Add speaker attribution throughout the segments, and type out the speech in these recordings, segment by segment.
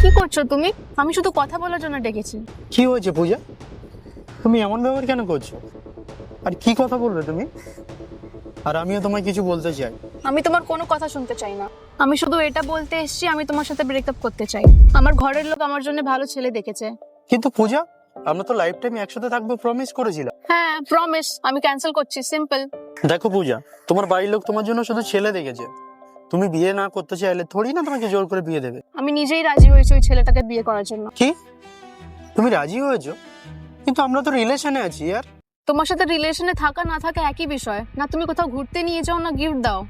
Speaker 1: কি করছ তুমি? আমি শুধু কথা বলার জন্য ডেকেছি।
Speaker 2: কি হয়েছে পূজা? তুমি এমন ব্যবহার কেন করছ? আর কি কথা বলবে তুমি? আর আমিও তোমায় কিছু বলতে চাই।
Speaker 1: আমি তোমার কোনো কথা শুনতে চাই না। আমি শুধু এটা বলতে এসেছি আমি তোমার সাথে ব্রেকআপ করতে চাই। আমার ঘরের লোক আমার জন্য ভালো ছেলে দেখেছে।
Speaker 2: কিন্তু পূজা আমরা তো লাইফ টাইম একসাথে থাকব প্রমিস করেছিলাম।
Speaker 1: হ্যাঁ প্রমিস আমি ক্যান্সেল করছি সিম্পল
Speaker 2: দেখো পূজা তোমার বাড়ির লোক তোমার জন্য শুধু ছেলে দেখেছে। তুমি বিয়ে না করতে চাইলে থোড়ি না তোমাকে জোর করে বিয়ে দেবে।
Speaker 1: আমি নিজেই রাজি হয়েছি ওই ছেলেটাকে বিয়ে করার জন্য।
Speaker 2: কি? তুমি রাজি হয়েছো? কিন্তু আমরা তো রিলেশনে আছি আর?
Speaker 1: তোমার সাথে রিলেশনে থাকা না থাকা একই বিষয়। না তুমি কোথাও ঘুরতে নিয়ে যাও না গিফট দাও।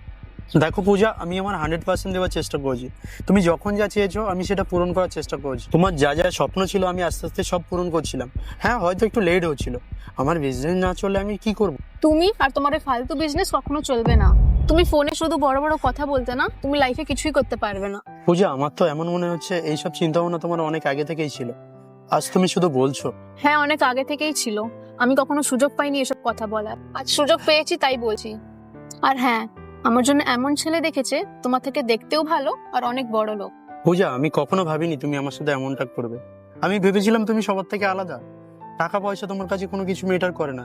Speaker 2: দেখো পূজা আমি আমার হান্ড্রেড পার্সেন্ট দেওয়ার চেষ্টা করছি। তুমি যখন যা চেয়েছো আমি সেটা পূরণ করার চেষ্টা করছি। তোমার যা যা স্বপ্ন ছিল আমি আস্তে আস্তে সব পূরণ করছিলাম। হ্যাঁ হয়তো একটু লেট হচ্ছিল। আমার বিজনেস না চললে আমি কি করব?
Speaker 1: তুমি আর তোমার ফালতু বিজনেস কখনো চলবে না। তুমি ফোনে শুধু বড় বড় কথা বলতে না তুমি লাইফে কিছুই করতে পারবে না।
Speaker 2: পূজা আমার তো এমন মনে হচ্ছে এইসব চিন্তা ভাবনা তোমার অনেক আগে থেকেই ছিল। আজ তুমি শুধু বলছো।
Speaker 1: হ্যাঁ অনেক আগে থেকেই ছিল। আমি কখনো সুযোগ পাইনি এসব কথা বলার। আজ সুযোগ পেয়েছি তাই বলছি। আর হ্যাঁ আমার জন্য এমন ছেলে দেখেছে তোমার থেকে দেখতেও ভালো আর অনেক বড় লোক।
Speaker 2: পূজা আমি কখনো ভাবিনি তুমি আমার সাথে এমনটা করবে। আমি ভেবেছিলাম তুমি সবার থেকে আলাদা। টাকা পয়সা তোমার কাছে কোনো কিছু মেটার করে না।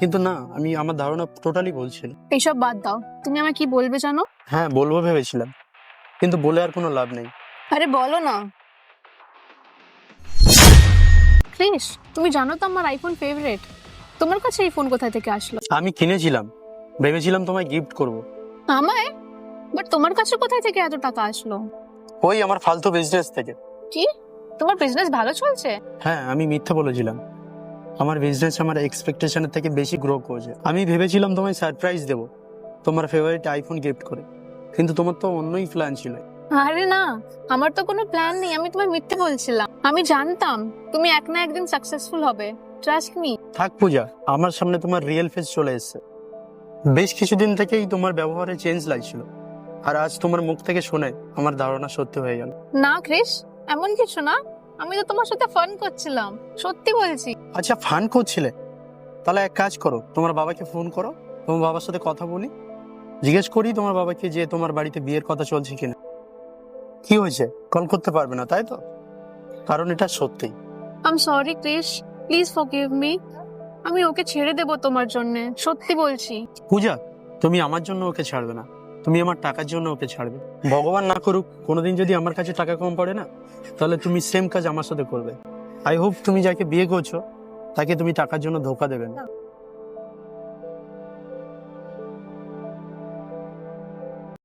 Speaker 2: কিন্তু না আমি আমার ধারণা টোটালি বলছিল
Speaker 1: এইসব বাদ দাও। তুমি আমায় কি বলবে জানো?
Speaker 2: হ্যাঁ বলব ভেবেছিলাম। কিন্তু বলে আর কোনো লাভ নেই।
Speaker 1: আরে বলো না। ক্রিস তুমি জানো তো আমার আইফোন ফেভারিট তোমার কাছে এই ফোন কোথা থেকে আসলো?
Speaker 2: আমি কিনেছিলাম। ভেবেছিলাম তোমায় গিফট করব।
Speaker 1: আমায়? বাট তোমার কাছে কোথায় থেকে এত টাকা আসলো?
Speaker 2: ওই আমার ফালতু বিজনেস থেকে।
Speaker 1: কি? তোমার বিজনেস ভালো চলছে?
Speaker 2: হ্যাঁ আমি মিথ্যে বলেছিলাম। আমার বিজনেস আমার এক্সপেকটেশনের থেকে বেশি গ্রো করছে। আমি ভেবেছিলাম তোমায় সারপ্রাইজ দেবো তোমার ফেভারিট আইফোন গিফট করে। কিন্তু তোমার তো অন্যই প্ল্যান ছিল।
Speaker 1: আরে না আমার তো কোনো প্ল্যান নেই আমি তোমায় মিথ্যে বলছিলাম। আমি জানতাম তুমি এক না একদিন সাকসেসফুল হবে। ট্রাস্ট মি
Speaker 2: থাক পূজা আমার সামনে তোমার রিয়েল ফেস চলে এসেছে। বেশ কিছুদিন থেকেই তোমার ব্যবহারে চেঞ্জ লাগছিল। আর আজ তোমার মুখ থেকে শুনে আমার ধারণা সত্যি হয়ে গেল।
Speaker 1: না ক্রিস এমন কিছু না। আমি তো তোমার সাথে ফান করছিলাম সত্যি বলছি।
Speaker 2: আচ্ছা ফান করছিলে? তাহলে এক কাজ করো তোমার বাবাকে ফোন করো তোমার বাবার সাথে কথা বলি। জিজ্ঞেস করি তোমার বাবাকে যে তোমার বাড়িতে বিয়ের কথা চলছে কিনা। কি হয়েছে? কল করতে পারবে না তাই তো? কারণ এটা সত্যি।
Speaker 1: I am sorry Chris please forgive me আমি ওকে ছেড়ে দেব তোমার জন্য সত্যি বলছি।
Speaker 2: পূজা তুমি আমার জন্য ওকে ছাড়বে না। তুমি আমার টাকার জন্য ওকে ছাড়বে। ভগবান না করুক, কোনোদিন যদি আমার কাছে টাকা কম পড়ে না, তাহলে তুমি সেম কাজ আমার সাথে করবে। আই হোপ তুমি যাকে বিয়ে করছ, তাকে তুমি টাকার জন্য ধোকা দেবে না।